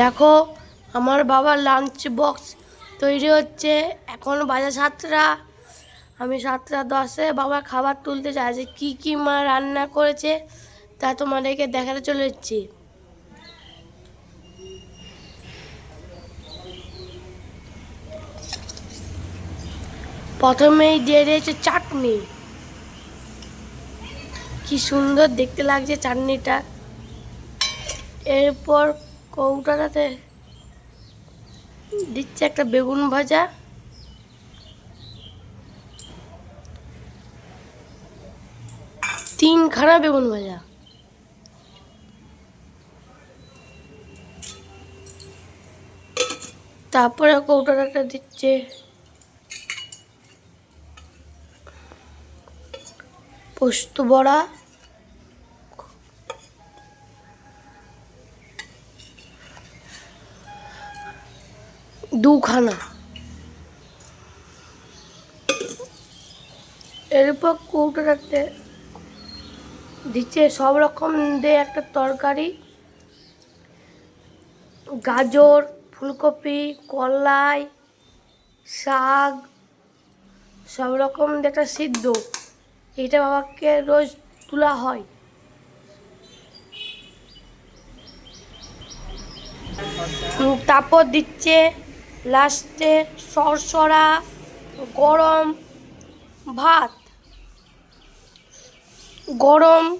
দেখো, আমার বাবার লাঞ্চ বক্স তৈরি হচ্ছে। এখন বাজে সাতটা। আমি সাতটা দশে বাবা খাবার তুলতে চাইছে কী কী মা রান্না করেছে, তা তোমাদেরকে দেখাতে চলে এসেছি। প্রথমেই দিয়ে দিয়েছে চাটনি। কি সুন্দর দেখতে লাগছে চাটনিটা। এরপর কৌটাটাতে দিচ্ছে একটা বেগুন ভাজা। তিনখানা বেগুন ভাজা। তারপরে কৌটাটাতে দিচ্ছে পোস্ত বড়া। দুখানা। এরপর কৌটোটাতে দিচ্ছে সব রকম দিয়ে একটা তরকারি, গাজর, ফুলকপি, কলাই, শাক, সব রকম দিয়ে একটা সিদ্ধ। এটা বাবাকে রোজ তোলা হয়। তারপর দিচ্ছে লাস্টে সরসরা, গরম ভাত। গরম,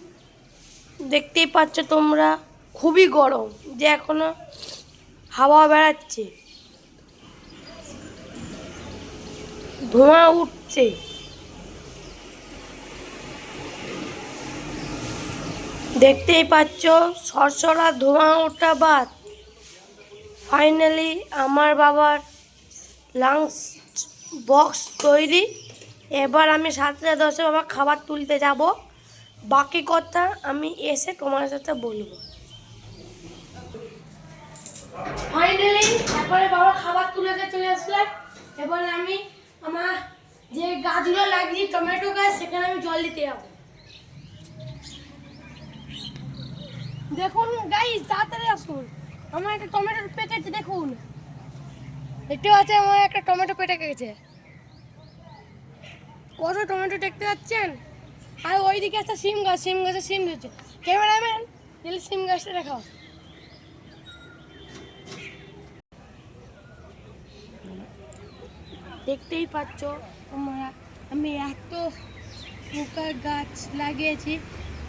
দেখতেই পাচ্ছ তোমরা, খুবই গরম, যে এখনও হাওয়া বেড়াচ্ছে। ধোঁয়া উঠছে। দেখতেই পাচ্ছ সরসরা ধোঁয়া ওঠা ভাত। ফাইনালি আমার বাবার লাঞ্চ বক্স তৈরি। এবার আমি সাতটা দশে বাবা খাবার তুলতে যাব। বাকি কথা আমি এসে তোমার সাথে বলব। ফাইনালি তারপরে বাবা খাবার তুলে চলে আসলাম এবার আমি আমার যে গাছগুলো লাগিয়েছি টমেটো গাছ, সেখানে আমি জল দিতে যাব। দেখুন গাই তাড়াতাড়ি আসুন। আমার একটা টমেটো পেকেছে দেখুন। দেখতে পাচ্ছেন আমার একটা টমেটো পেটে গেছে। কত টমেটো দেখতে পাচ্ছেন? আর ওইদিকে একটা সিম গাছ সিম গাছে সিম ধরছে ক্যামেরাম্যান গেলে সিম গাছটা দেখাও। দেখতেই পাচ্ছ তোমরা, আমি এত পোকার গাছ লাগিয়েছি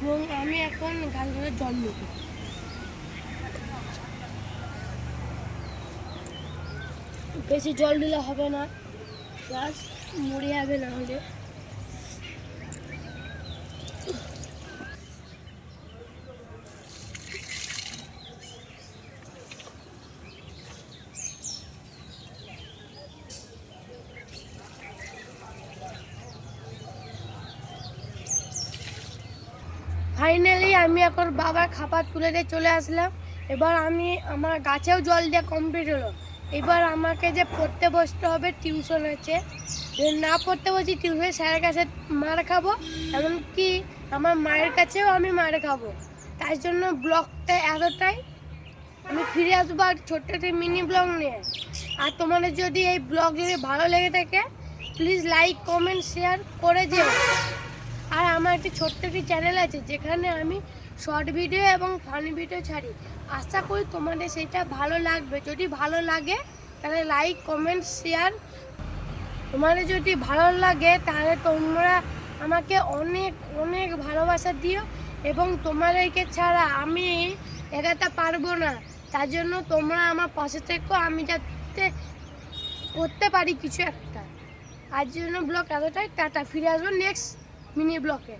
এবং আমি এখন গাছগুলো জল দেব বেশি জল দিলে হবে না। গাছ মরে যাবে না হলে। ফাইনালি আমি এখন বাবার খাবার তুলে দিয়ে চলে আসলাম। এবার আমি আমার গাছেও জল দেওয়া কমপ্লিট হলো। এবার আমাকে যে পড়তে বসতে হবে টিউশন আছে না পড়তে বসি টিউশন স্যারের কাছে মার খাব, এমনকি আমার মায়ের কাছেও আমি মার খাব। তাই জন্য ব্লগটা এতটাই। আমি ফিরে আসব আর ছোট্ট একটি মিনি ব্লগ নিয়ে। আর তোমাদের যদি এই ব্লগ যদি ভালো লেগে থাকে প্লিজ লাইক কমেন্ট শেয়ার করে যেও আর আমার একটি ছোট্ট একটি চ্যানেল আছে, যেখানে আমি শর্ট ভিডিও এবং ফানি ভিডিও ছাড়ি। আশা করি তোমাদের সেটা ভালো লাগবে। যদি ভালো লাগে, তাহলে লাইক কমেন্ট শেয়ার তোমাদের যদি ভালো লাগে, তাহলে তোমরা আমাকে অনেক অনেক ভালোবাসা দিও এবং তোমাদেরকে ছাড়া আমি এগাতে পারব না। তার জন্য তোমরা আমার পাশে থেকো। আমি যাতে করতে পারি কিছু একটা। আজ জন্য ব্লগ এতটাই। টাটা। ফিরে আসব নেক্সট মিনি ব্লকে